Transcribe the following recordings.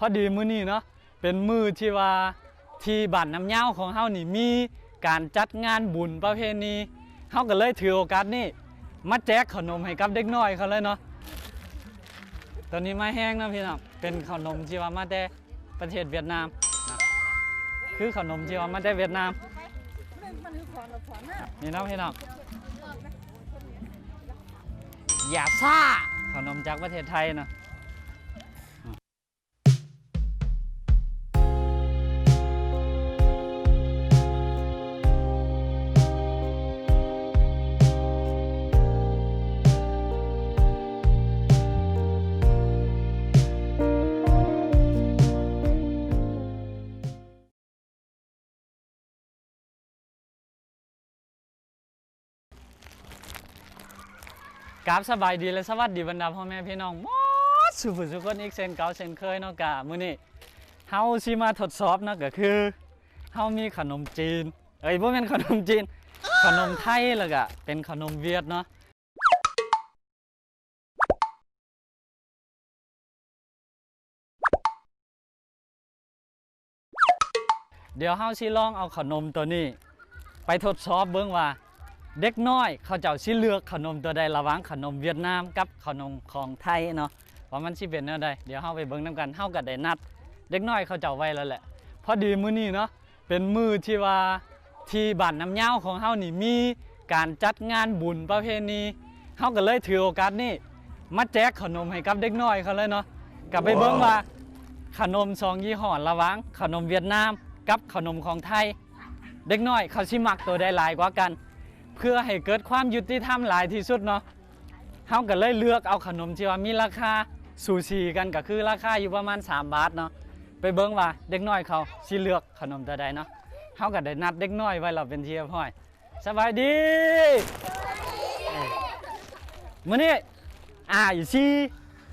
พอดีมื้อนี้เนาะเป็นมือที่ว่าที่บ้านน้ำเย้าของเฮานี่มีการจัดงานบุญประเพณีเฮาก็เลยถือโอกาสนี้มาแจกขนมให้กับเด็กน้อยเขาเลยเนาะตอนนี้มาแห้งนะพี่น้องเป็นขนมที่ว่ามาแต่ประเทศเวียดนามนะคือขนมที่ว่ามาแต่เวียดนามนี่เนาะพี่น้องอย่าซ่าขนมจากประเทศไทยเนาะ กราบสบายดีและสวัสดีบรรดาพ่อแม่พี่น้องหมดสุภสุคนอีกเช่นเก่าเช่นเคยเนาะกะมื้อนี้เฮาสิมาทดสอบเนาะก็คือเฮามีขนมจีน เอ้ยบ่แม่นขนมจีน ขนมไทยแล้วก็เป็นขนมเวียดเนาะเดี๋ยวเฮาสิลองเอาขนมตัวนี้ ไปทดสอบเบิ่งว่า เด็กน้อยเขาเจ้าสิเลือกขนมตัวใดระหว่างขนมเวียดนามกับขนมของไทยเนาะว่ามันสิเป็นแนวใดเดี๋ยวเฮาไปเบิ่งนํกันเฮาก็ได้นัด เด็กน้อยเขาเจ้าไว้แล้วแหละพอดีมื้อนี้เนาะเป็นมื้อที่ว่าที่บ้านน้ำเย้าของเฮานี่มีการจัดงานบุญประเพณีเฮาก็เลยถือโอกาสนี้มาแจกขนมให้กับเด็กน้อยเขาเลยเนาะก็ไปเบิ่งว่าขนมสองยี่ห้อระหว่างขนมเวียดนามกับขนมของไทย เด็กน้อยเขาสิมักตัวใดหลายกว่ากัน เพื่อให้เกิดความยุติธรรมหลายที่สุดเนาะเฮาก็เลยเลือกเอาขนมที่ว่ามีราคาสูสีกันก็คือราคาอยู่ประมาณ 3 บาทเนาะไปเบิ่งว่าเด็กน้อยเขาสิเลือกขนมตัวใดเนาะเฮาก็ได้นัดเด็กน้อยไว้เราเป็นที่เรียบร้อยสบายดีเมื้อนี้อ่าอีสิ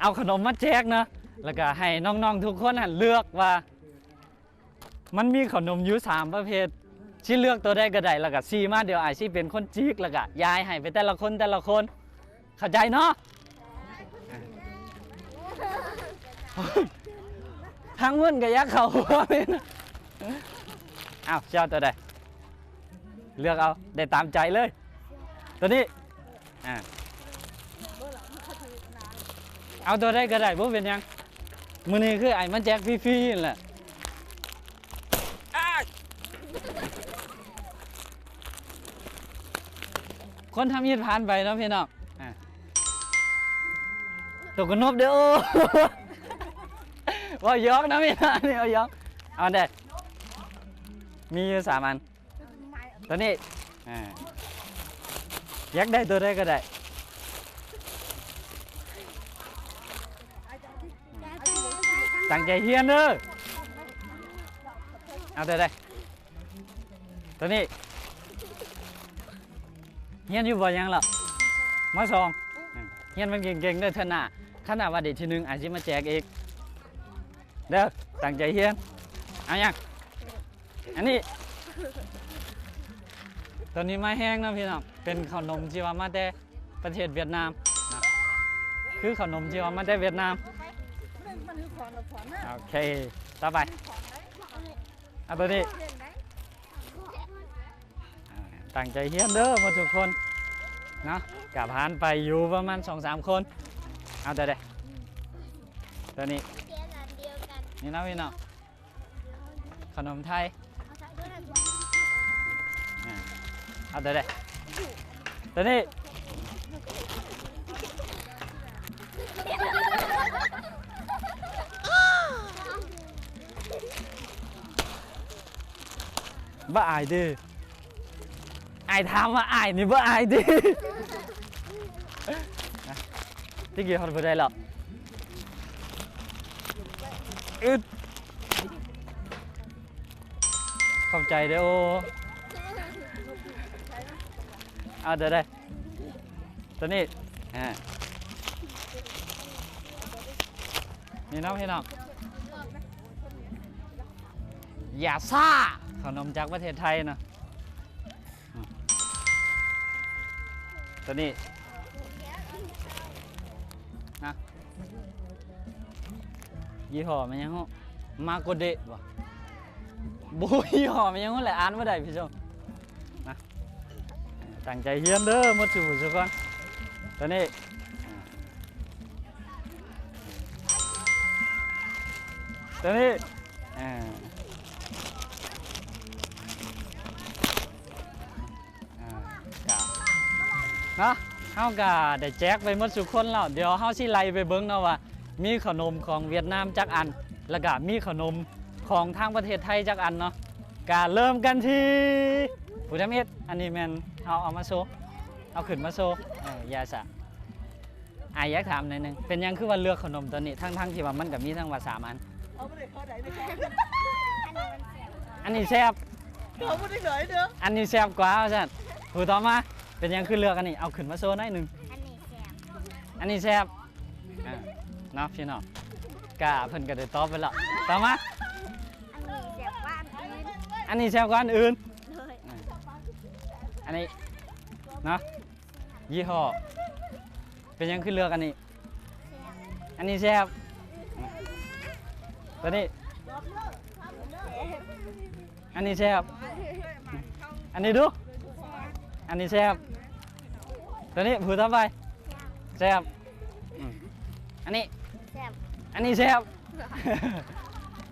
เอาขนมมาแจกเนาะแล้วก็ให้น้องๆทุกคนเลือกว่า มันมีขนมอยู่สามประเภท ชิเลือกตัวได้ก็ได้แล้วก็ซีมาเดี๋ยวไอซีเป็นคนจีกแล้วก็ยายให้ไปแต่ละคนแต่ละคน เข้าใจเนาะทั้งมึนกับยักษ์เขาเลยนะอ้าวเจ้าตัวใดเลือกเอาได้ตามใจเลย ตัวนี้อ่าเอาตัวได้ก็ได้บ่เป็นยังมือนี้คือไอ้มันแจกฟรีๆนั่นแหละ คนทำยีดผ่านไปเนาะพี่น้องอะตกกระนบเด้อโอ้ ว่ายอกนะพี่น้องนี่ว่ายอกเอาเด็ดมีอยู่สามอันตัวนี้อ่ายากได้ตัวใดก็ได้ ตั้งใจเฮียนเด้อเอาตัวใดตัวนี้ เฮียนอยู่บ่ยังหรอมาสองเฮียนมันเก่งๆเด้อเท่าน่ะขนาดว่าเด็กทีหนึงอาจจะมาแจกอีกเด้อตั้งใจเฮียนเอายังอันนี้ตัวนี้มาแห้งนะพี่น้องเป็นขนมที่ว่ามาแต่ประเทศเวียดนามนะคือขนมที่ว่ามาแต่เวียดนามโอเคต่อไปเอาตัวนี้ ตั้งใจเฮียนเด้อมาทุกคนเนาะกับพานไปอยู่ประมาณสองสามคน เอาตัวเด้ตัวนี้เทียวเดี๋ยวนี้นี่นะพี่น้องขนมไทยเอาใส่ด้วยนะอ่าเอาตัวเด้ตัวนี้บ้าอายดิ อายถามว่าอายนี่บ้าอายดิที่กี่คนไปได้หรอกอึดขอบใจเด้อโอเอาเดี๋ยวได้ตัวนี้นี่น้องพี่น้องอย่าซ่าขนมจากประเทศไทยนะ ตัวนี้นะยี่ห้อมันยังมาโกเดะบ่บ่ยี่ห้อมันยังฮู้แหละอ่านบ่ได้พี่ชมนะตั้งใจเรียนเด้อมดสู่สุก่อนตอนนี้ตอน เนาะเฮาก็ได้แจกไปหมดสุคนแล้วเดี๋ยวเฮาสิไล่ไปเบิ่งเนาะว่ามีขนมของเวียดนามจักอัน แล้วก็มีขนมของทางประเทศไทยจักอันเนาะก็เริ่มกันที่ผู้ทำเอ็ดอันนี้แมนเอาเอามาโชว์เอาขึ้นมาโชว์เออยาสะอายอยากถามหน่อยหนึงเป็นหยังคือว่าเลือกขนมตัวนี้ทั้งทั้งๆที่ว่ามันกับมีทั้งว่าสามอันเอาไปเลยเขาไหนเลยอันนี้มันเสียบอันนี้แซ่บเขาไม่ได้เหนื่อยเด้ออันนี้แซ่บกว่าว่าซั่นผู้ต่อมา เป็นหยังคือเลือกอันนี้เอาขึ้นมาโชว์หน่อยหนึงอันนี้เสียบอันนี้แซ่บอ่าเนาะพี่น้องกะเพิ่นก็ได้ตอบไปแล้วต่อมาอันนี้เสียบกว่าอันอื่นอันนี้แซ่บกว่าอันอื่น เลยอันนี้เนาะยี่ห้อเป็นหยังขึ้นเลือกอันนี้เสียบอันนี้แซ่บตัวนี้ อันนี้แซ่บอันนี้ดู อันนี้แซ่บตัวนี้ผูต่อไปแซ่บอืมอันนี้เสียบอันนี้แซ่บ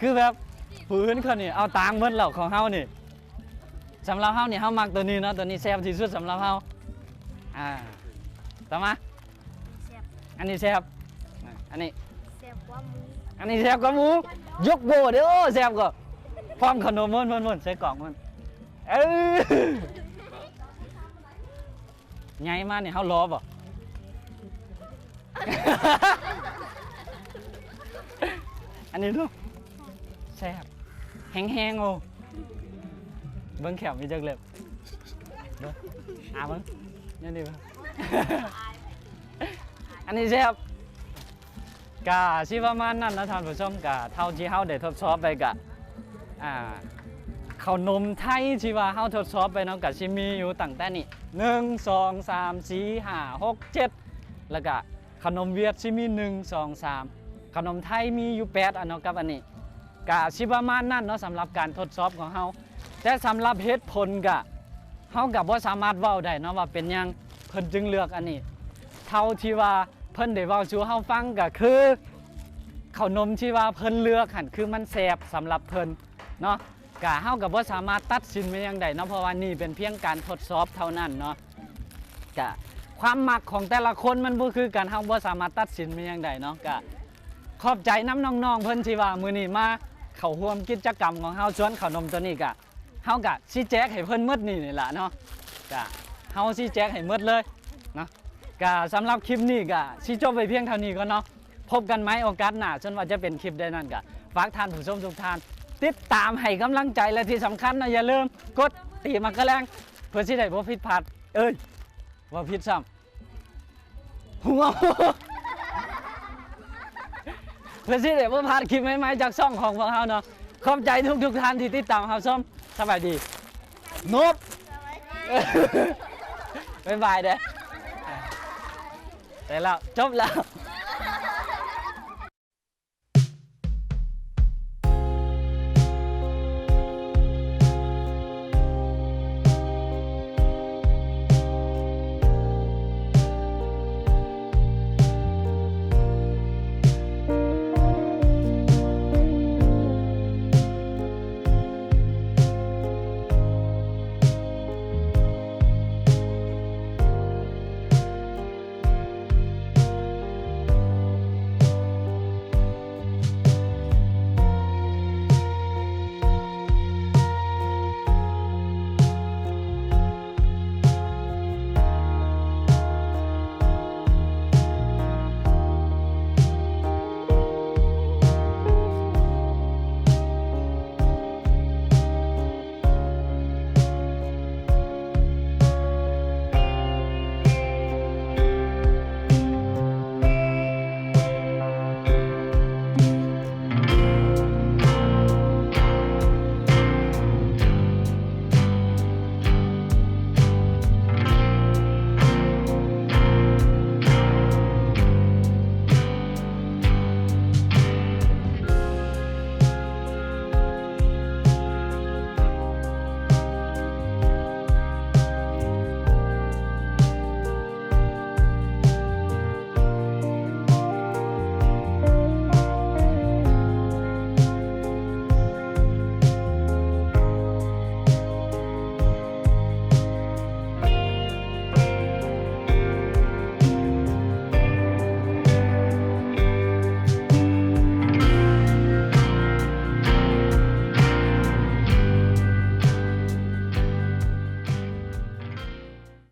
คือแบบผืนเขานี่เอาตังค์เบิดแล้วของเฮานี่สำหรับเฮานี่เฮามักตัวนี้เนาะตัวนี้แซ่บที่สุดสำหรับเฮาอ่าต่อมาเสียบอันนี้แซ่บอะอันนี้เสียบกว่าหมูอันนี้แซ่บกว่าหมูยกโบเด้อโอ้แซ่บกว่าพร้อมขนมมันมันมันใส่กล่องมันเออ ไงมาเนี่ยเฮารอบ่ อันนี้ดูแซ่บแห้งๆโอ้เบิ้งแขวมีจักเล็บเอาเบิ้งนี่ดิเบิ้งอันนี้แซ่บกะสิประมาณนั้นนะท่านผู้ชมกะเท่าที่เฮาได้ทดสอบไปกะอ่า ขานมไทยที่ว่าเฮาทดสอบไปเนาะกะสิมีอยู่ตั้งแต่นี่หนึ่งสองสามสี่ห้าหกเจ็ดแล้วก็ขนมเวียดสิมีหนึ่งสองสามขนมไทยมีอยู่แปดอันเนาะกับอันนี้กะสิประมาณนั้นเนาะสำหรับการทดสอบของเฮาแต่สำหรับเหตุผลกะเฮากับว่าสามารถเว้าได้เนาะว่าเป็นยังเพิ่นจึงเลือกอันนี้ เท่าที่ว่าเพิ่นได้เว้าสู่เฮาฟังก็คือขนมที่ว่าเพิ่นเลือกหันคือมันแซ่บสำหรับเพิ่นเนาะ กะเฮาก็บ่สามารถตัดสินไปยังใดเนาะเพราะว่านี่เป็นเพียงการทดสอบเท่านั้นเนาะกะความมักของแต่ละคนมันบ่คือกันเฮาบ่สามารถตัดสินไปยังใดเนาะกะขอบใจน้ำน้องๆเพิ่นที่ว่ามื้อนี้มาเข้าร่วมกิจกรรมของเฮาสวนขนมตัวนี้กะเฮากะสิแจกให้เพิ่นหมดนี่นี่ล่ะเนาะกะเฮาสิแจกให้หมดเลยเนาะก็สำหรับคลิปนี้ก็ชิจบไปเพียงเท่านี้ก็เนาะพบกันไหมโอกาสหน้าจนว่าจะเป็นคลิปได้นั่นก็ฝากท่านผู้ชมทุกท่าน ติดตามให้กำลังใจและที่สำคัญนะอย่าลืมกดตีมากระแรงเพื่อที่ได้บ่ผิดพลาดเอ้ยว่ผิดซ้ำหัวเพื่อที่ได้บ่พลาดคลิปใหม่ๆจากช่องของพวกเราเนาะขอบใจทุกๆท่านที่ติดตามเราชมสบายดีนบบ๊ายบายเด้อแต่แล้วจบแล้ว